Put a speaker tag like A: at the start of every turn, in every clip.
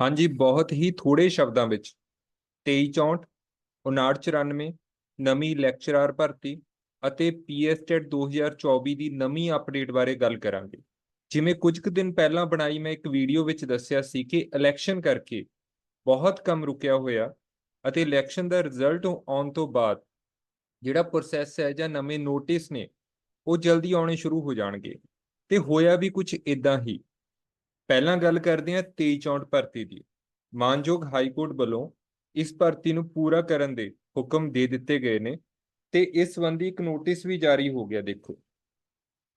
A: ਹਾਂਜੀ, ਬਹੁਤ ਹੀ ਥੋੜੇ ਸ਼ਬਦਾਂ ਵਿੱਚ। 2364 5994 ਨਵੀਂ ਲੈਕਚਰਰ ਭਰਤੀ ਅਤੇ ਪੀਐਸਟੈਟ 2024 ਦੀ ਨਵੀਂ ਅਪਡੇਟ ਬਾਰੇ ਗੱਲ ਕਰਾਂਗੇ। ਜਿਵੇਂ ਕੁਝ ਕੁ ਦਿਨ ਪਹਿਲਾਂ ਬਣਾਈ ਮੈਂ ਇੱਕ ਵੀਡੀਓ ਵਿੱਚ ਦੱਸਿਆ ਸੀ ਕਿ ਇਲੈਕਸ਼ਨ ਕਰਕੇ ਬਹੁਤ ਕੰਮ ਰੁਕਿਆ ਹੋਇਆ ਅਤੇ ਇਲੈਕਸ਼ਨ ਦਾ ਰਿਜ਼ਲਟ ਆਉਣ ਤੋਂ ਬਾਅਦ ਜਿਹੜਾ ਪ੍ਰੋਸੈਸ ਹੈ ਜਾਂ ਨਵੇਂ ਨੋਟਿਸ ਨੇ, ਉਹ ਜਲਦੀ ਆਉਣੇ ਸ਼ੁਰੂ ਹੋ ਜਾਣਗੇ। ਤੇ ਹੋਇਆ ਵੀ ਕੁਝ ਇਦਾਂ ਹੀ। ਪਹਿਲਾਂ ਗੱਲ ਕਰਦੇ ਹਾਂ 2364 ਭਰਤੀ ਦੀ। ਮਾਨਯੋਗ ਹਾਈ ਕੋਰਟ ਵੱਲੋਂ ਇਸ ਭਰਤੀ ਨੂੰ ਪੂਰਾ ਕਰਨ ਦੇ ਹੁਕਮ ਦੇ ਦਿੱਤੇ ਗਏ ਨੇ ਤੇ ਇਸ ਸੰਬੰਧੀ ਇੱਕ ਨੋਟਿਸ ਵੀ ਜਾਰੀ ਹੋ ਗਿਆ, ਦੇਖੋ।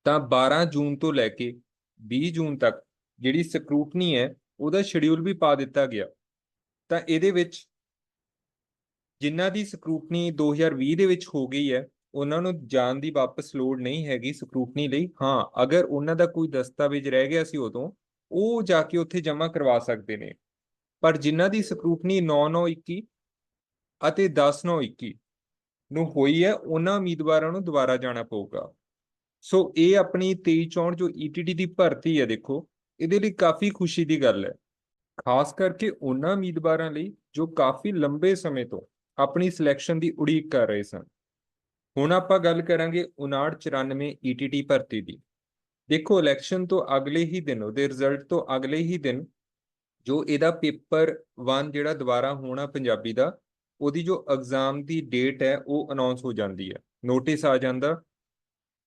A: ਤਾਂ 12 ਜੂਨ ਤੋਂ ਲੈ ਕੇ 20 ਜੂਨ ਤੱਕ ਜਿਹੜੀ ਸਕਰੂਟਨੀ ਹੈ, ਉਹਦਾ ਸ਼ਡਿਊਲ ਵੀ ਪਾ ਦਿੱਤਾ ਗਿਆ। ਤਾਂ ਇਹਦੇ ਵਿੱਚ ਜਿਨ੍ਹਾਂ ਦੀ ਸਕਰੂਟਨੀ 2020 ਦੇ ਵਿੱਚ ਹੋ ਗਈ ਹੈ, ਉਹਨਾਂ ਨੂੰ ਜਾਣ ਦੀ ਵਾਪਸ ਲੋੜ ਨਹੀਂ ਹੈਗੀ ਸਕਰੂਟਨੀ ਲਈ। ਹਾਂ, ਅਗਰ ਉਹਨਾਂ ਦਾ ਕੋਈ ਦਸਤਾਵੇਜ਼ ਰਹਿ ਗਿਆ ਸੀ ਉਦੋਂ ਉਹ ਜਾ ਕੇ ਉੱਥੇ ਜਮ੍ਹਾਂ ਕਰਵਾ ਸਕਦੇ ਨੇ। ਪਰ ਜਿਨ੍ਹਾਂ ਦੀ ਸਕਰੂਟਨੀ 9921 ਅਤੇ 10921 ਨੂੰ ਹੋਈ ਹੈ, ਉਹਨਾਂ ਉਮੀਦਵਾਰਾਂ ਨੂੰ ਦੁਬਾਰਾ ਜਾਣਾ ਪਊਗਾ। ਸੋ ਇਹ ਆਪਣੀ 2364 ਜੋ ਈਟੀਟੀ ਦੀ ਭਰਤੀ ਹੈ, ਦੇਖੋ, ਇਹਦੇ ਲਈ ਕਾਫੀ ਖੁਸ਼ੀ ਦੀ ਗੱਲ ਹੈ। ਖਾਸ ਕਰਕੇ ਉਹਨਾਂ ਉਮੀਦਵਾਰਾਂ ਲਈ ਜੋ ਕਾਫੀ ਲੰਬੇ ਸਮੇਂ ਤੋਂ ਆਪਣੀ ਸਿਲੈਕਸ਼ਨ ਦੀ ਉਡੀਕ ਕਰ ਰਹੇ ਸਨ। ਹੁਣ ਆਪਾਂ ਗੱਲ ਕਰਾਂਗੇ 5994 ਈਟੀਟੀ ਭਰਤੀ ਦੀ। ਦੇਖੋ ਇਲੈਕਸ਼ਨ ਤੋਂ ਅਗਲੇ ਹੀ ਦਿਨ, ਉਹਦੇ ਰਿਜ਼ਲਟ ਤੋਂ ਅਗਲੇ ਹੀ ਦਿਨ ਜੋ ਇਹਦਾ ਪੇਪਰ 1 ਜਿਹੜਾ ਦੁਬਾਰਾ ਹੋਣਾ ਪੰਜਾਬੀ ਦਾ, ਉਹਦੀ ਜੋ ਐਗਜ਼ਾਮ ਦੀ ਡੇਟ ਹੈ, ਉਹ ਅਨਾਉਂਸ ਹੋ ਜਾਂਦੀ ਹੈ। ਨੋਟਿਸ ਆ ਜਾਂਦਾ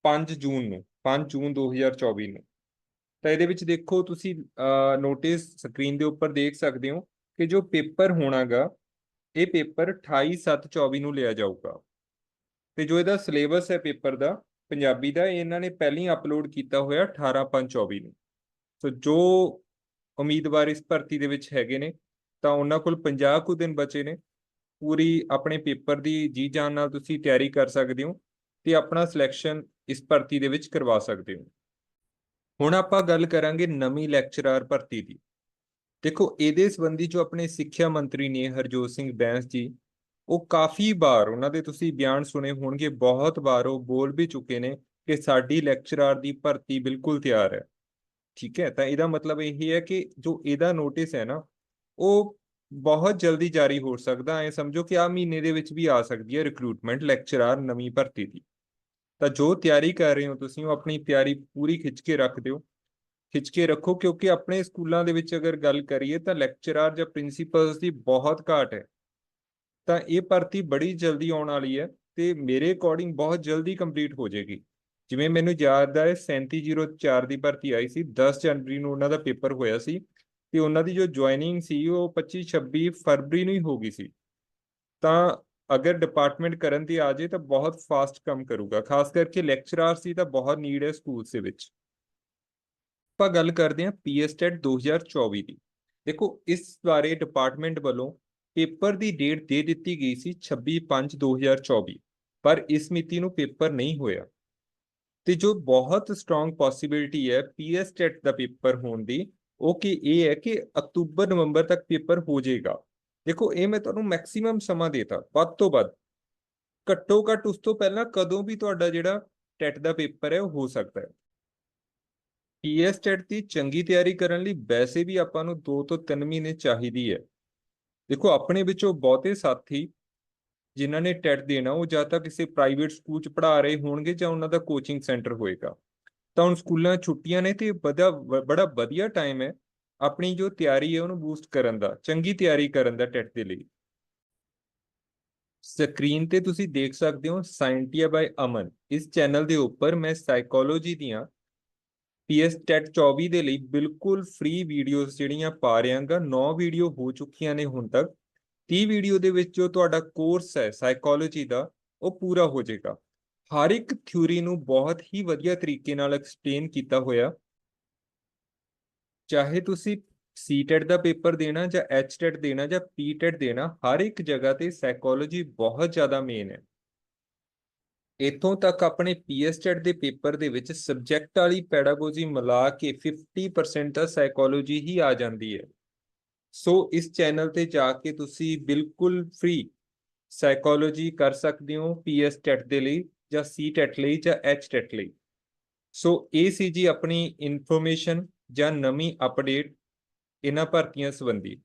A: 5 ਜੂਨ ਨੂੰ 5 ਜੂਨ 2024 ਨੂੰ। ਤਾਂ ਇਹਦੇ ਵਿੱਚ ਦੇਖੋ, ਤੁਸੀਂ ਨੋਟਿਸ ਸਕਰੀਨ ਦੇ ਉੱਪਰ ਦੇਖ ਸਕਦੇ ਹੋ ਕਿ ਜੋ ਪੇਪਰ ਹੋਣਾਗਾ, ਇਹ ਪੇਪਰ 28/7/24 ਨੂੰ ਲਿਆ ਜਾਊਗਾ। ਤੇ ਜੋ ਇਹਦਾ ਸਿਲੇਬਸ ਹੈ ਪੇਪਰ ਦਾ ਪੰਜਾਬੀ ਦਾ ਇਹਨਾਂ ਨੇ ਪਹਿਲਾਂ ਹੀ ਅਪਲੋਡ ਕੀਤਾ ਹੋਇਆ 18/5/24 ਨੂੰ। ਸੋ ਜੋ ਉਮੀਦਵਾਰ ਇਸ ਭਰਤੀ ਦੇ ਵਿੱਚ ਹੈਗੇ ਨੇ, ਤਾਂ ਉਹਨਾਂ ਕੋਲ 50 ਕੁ ਦਿਨ ਬਚੇ ਨੇ। ਪੂਰੀ ਆਪਣੇ ਪੇਪਰ ਦੀ ਜੀ ਜਾਨ ਨਾਲ ਤੁਸੀਂ ਤਿਆਰੀ ਕਰ ਸਕਦੇ ਹੋ ਤੇ ਆਪਣਾ ਸਿਲੈਕਸ਼ਨ ਇਸ ਭਰਤੀ ਦੇ ਵਿੱਚ ਕਰਵਾ ਸਕਦੇ ਹੋ। ਹੁਣ ਆਪਾਂ ਗੱਲ ਕਰਾਂਗੇ ਨਵੀਂ ਲੈਕਚਰਰ ਭਰਤੀ ਦੀ। ਦੇਖੋ, ਇਹਦੇ ਸੰਬੰਧੀ ਜੋ ਆਪਣੇ ਸਿੱਖਿਆ ਮੰਤਰੀ ਨੇ ਹਰਜੋਤ ਸਿੰਘ ਬੈਂਸ ਜੀ ਉਹ ਕਾਫੀ ਵਾਰ ਉਹਨਾਂ ਦੇ ਤੁਸੀਂ ਬਿਆਨ ਸੁਣੇ ਹੋਣਗੇ, ਬਹੁਤ ਵਾਰ ਉਹ ਬੋਲ ਵੀ ਚੁੱਕੇ ਨੇ ਕਿ ਸਾਡੀ ਲੈਕਚਰਰ ਦੀ ਭਰਤੀ ਬਿਲਕੁਲ ਤਿਆਰ ਹੈ। ਠੀਕ ਹੈ, ਤਾਂ ਇਹਦਾ ਮਤਲਬ ਇਹ ਹੈ ਕਿ ਜੋ ਇਹਦਾ ਨੋਟਿਸ ਹੈ ਨਾ, ਉਹ ਬਹੁਤ ਜਲਦੀ ਜਾਰੀ ਹੋ ਸਕਦਾ ਹੈ ਸਮਝੋ ਕਿ ਆ ਮਹੀਨੇ ਦੇ ਵਿੱਚ ਵੀ ਆ ਸਕਦੀ ਹੈ ਰਿਕਰੂਟਮੈਂਟ ਲੈਕਚਰਰ ਨਵੀਂ ਭਰਤੀ ਦੀ। ਤਾਂ ਜੋ ਤਿਆਰੀ ਕਰ ਰਹੇ ਹੋ ਤੁਸੀਂ, ਉਹ ਆਪਣੀ ਤਿਆਰੀ ਪੂਰੀ ਖਿੱਚ ਕੇ ਰੱਖ ਦਿਓ। ਖਿੱਚ ਕੇ ਰੱਖੋ ਕਿਉਂਕਿ ਆਪਣੇ ਸਕੂਲਾਂ ਦੇ ਵਿੱਚ ਅਗਰ ਗੱਲ ਕਰੀਏ ਤਾਂ ਲੈਕਚਰਰ ਜਾਂ ਪ੍ਰਿੰਸੀਪਲਸ ਦੀ ਬਹੁਤ ਘਾਟ ਹੈ। ਤਾਂ ਇਹ ਭਰਤੀ ਬੜੀ ਜਲਦੀ ਆਉਣ ਵਾਲੀ ਹੈ ਤੇ ਮੇਰੇ ਅਕੋਰਡਿੰਗ ਬਹੁਤ ਜਲਦੀ ਕੰਪਲੀਟ ਹੋ ਜਾਏਗੀ। ਜਿਵੇਂ ਮੈਨੂੰ ਯਾਦ ਹੈ 3704 ਦੀ ਭਰਤੀ ਆਈ ਸੀ 10 ਜਨਵਰੀ ਨੂੰ ਉਹਨਾਂ ਦਾ ਪੇਪਰ ਹੋਇਆ ਸੀ ਤੇ ਉਹਨਾਂ ਦੀ ਜੋ ਜੁਆਇਨਿੰਗ ਸੀ ਉਹ 25 26 ਫਰਵਰੀ ਨੂੰ ਹੀ ਹੋ ਗਈ ਸੀ। ਤਾਂ ਅਗਰ ਡਿਪਾਰਟਮੈਂਟ ਕਰਨ 'ਤੇ ਆ ਜੇ ਤਾਂ ਬਹੁਤ ਫਾਸਟ ਕੰਮ ਕਰੂਗਾ, ਖਾਸ ਕਰਕੇ ਲੈਕਚਰਰਸ ਦੀ ਤਾਂ ਬਹੁਤ ਨੀਡ ਹੈ ਸਕੂਲਸ ਦੇ ਵਿੱਚ। ਆਪਾਂ ਗੱਲ ਕਰਦੇ ਹਾਂ ਪੀਐਸਟੈਟ 2024 ਦੀ ਦੇਖੋ, ਇਸ ਬਾਰੇ ਡਿਪਾਰਟਮੈਂਟ ਵੱਲੋਂ ਪੇਪਰ ਦੀ ਡੇਟ ਦੇ ਦਿੱਤੀ ਗਈ ਸੀ 26/5/2024 ਪਰ ਇਸ ਮਿਤੀ ਨੂੰ ਪੇਪਰ ਨਹੀਂ ਹੋਇਆ। ਤੇ ਜੋ ਬਹੁਤ ਸਟਰੋਂਗ ਪੋਸਿਬਿਲਿਟੀ ਹੈ ਪੀਐਸਟੈਟ ਦਾ ਪੇਪਰ ਹੋਣ ਦੀ, ਉਹ ਕਿ ਇਹ ਹੈ ਕਿ ਅਕਤੂਬਰ, ਨਵੰਬਰ ਤੱਕ ਪੇਪਰ ਹੋ ਜਾਏਗਾ। ਦੇਖੋ, ਇਹ ਮੈਂ ਤੁਹਾਨੂੰ ਮੈਕਸਿਮਮ ਸਮਾਂ ਦੇਤਾ, ਵੱਧ ਤੋਂ ਵੱਧ। ਘੱਟੋ ਘੱਟ ਉਸ ਤੋਂ ਪਹਿਲਾਂ ਕਦੋਂ ਵੀ ਤੁਹਾਡਾ ਜਿਹੜਾ ਟੈਟ ਦਾ ਪੇਪਰ ਹੈ, ਉਹ ਹੋ ਸਕਦਾ ਹੈ। ਪੀਐਸ ਟੈਟ ਦੀ ਚੰਗੀ ਤਿਆਰੀ ਕਰਨ ਲਈ ਵੈਸੇ ਵੀ ਆਪਾਂ ਨੂੰ 2 ਤੋਂ 3 ਮਹੀਨੇ ਚਾਹੀਦੀ ਹੈ। ਦੇਖੋ, ਆਪਣੇ ਵਿੱਚੋਂ ਬਹੁਤੇ ਸਾਥੀ ਜਿਨ੍ਹਾਂ ਨੇ ਟੈਟ ਦੇਣਾ, ਉਹ ਜਾਂ ਤਾਂ ਕਿਸੇ ਪ੍ਰਾਈਵੇਟ ਸਕੂਲ ਚ ਪੜ੍ਹਾ ਰਹੇ ਹੋਣਗੇ ਜਾਂ ਉਹਨਾਂ ਦਾ ਕੋਚਿੰਗ ਸੈਂਟਰ ਹੋਏਗਾ। ਤਾਂ ਹੁਣ ਸਕੂਲਾਂ ਛੁੱਟੀਆਂ ਨੇ ਤੇ ਬੜਾ ਬੜਾ ਵਧੀਆ ਟਾਈਮ ਹੈ ਆਪਣੀ ਜੋ ਤਿਆਰੀ ਹੈ ਉਹਨੂੰ ਬੂਸਟ ਕਰਨ ਦਾ, ਚੰਗੀ ਤਿਆਰੀ ਕਰਨ ਦਾ ਟੈਟ ਦੇ ਲਈ। ਸਕਰੀਨ ਤੇ ਤੁਸੀਂ ਦੇਖ ਸਕਦੇ ਹੋ ਸਾਇੰਟੀਆ ਬਾਈ ਅਮਨ ਇਸ ਚੈਨਲ ਦੇ ਉੱਪਰ ਮੈਂ ਸਾਈਕੋਲੋਜੀ ਦੀਆਂ ਪੀਐਸ ਟੈਟ 24 ਦੇ ਲਈ ਬਿਲਕੁਲ ਫ੍ਰੀ ਵੀਡੀਓਜ਼ ਜਿਹੜੀਆਂ ਪਾ ਰਿਹਾਗਾ 9 ਵੀਡੀਓ ਹੋ ਚੁੱਕੀਆਂ ਨੇ ਹੁਣ ਤੱਕ। 30 ਵੀਡੀਓ ਦੇ ਵਿੱਚ ਜੋ ਤੁਹਾਡਾ ਕੋਰਸ ਹੈ ਸਾਈਕੋਲੋਜੀ ਦਾ, ਉਹ ਪੂਰਾ ਹੋ ਜਾਏਗਾ। ਹਰ ਇੱਕ ਥਿਊਰੀ ਨੂੰ ਬਹੁਤ ਹੀ ਵਧੀਆ ਤਰੀਕੇ ਨਾਲ ਐਕਸਪਲੇਨ ਕੀਤਾ ਹੋਇਆ। ਚਾਹੇ ਤੁਸੀਂ ਸੀਟੈਟ ਦਾ ਪੇਪਰ ਦੇਣਾ ਜਾਂ ਐਚਟੈਟ ਦੇਣਾ ਜਾਂ ਪੀਟੈਟ ਦੇਣਾ, ਹਰ ਇੱਕ ਜਗ੍ਹਾ ਤੇ ਸਾਈਕੋਲੋਜੀ ਬਹੁਤ ਜ਼ਿਆਦਾ ਮੇਨ ਹੈ। ਇਥੋਂ ਤੱਕ ਆਪਣੇ ਪੀਐਸਟੈਟ ਦੇ ਪੇਪਰ ਦੇ ਵਿੱਚ ਸਬਜੈਕਟ ਵਾਲੀ ਪੈਡਾਗੋਜੀ ਮਿਲਾ ਕੇ 50% ਤਾਂ ਸਾਈਕੋਲੋਜੀ ਹੀ ਆ ਜਾਂਦੀ ਹੈ। ਸੋ ਇਸ ਚੈਨਲ ਤੇ ਜਾ ਕੇ ਤੁਸੀਂ ਬਿਲਕੁਲ ਫ੍ਰੀ ਸਾਈਕੋਲੋਜੀ ਕਰ ਸਕਦੇ ਹੋ ਪੀਐਸਟੈਟ ਦੇ ਲਈ ਜਾਂ ਸੀਟੈਟ ਲਈ ਜਾਂ ਐਚਟੈਟ ਲਈ। ਸੋ ਇਹ ਸੀ ਜੀ ਆਪਣੀ ਇਨਫੋਰਮੇਸ਼ਨ ਜਾਂ ਨਵੀਂ ਅਪਡੇਟ ਇਹਨਾਂ ਭਰਤੀਆਂ ਸੰਬੰਧੀ।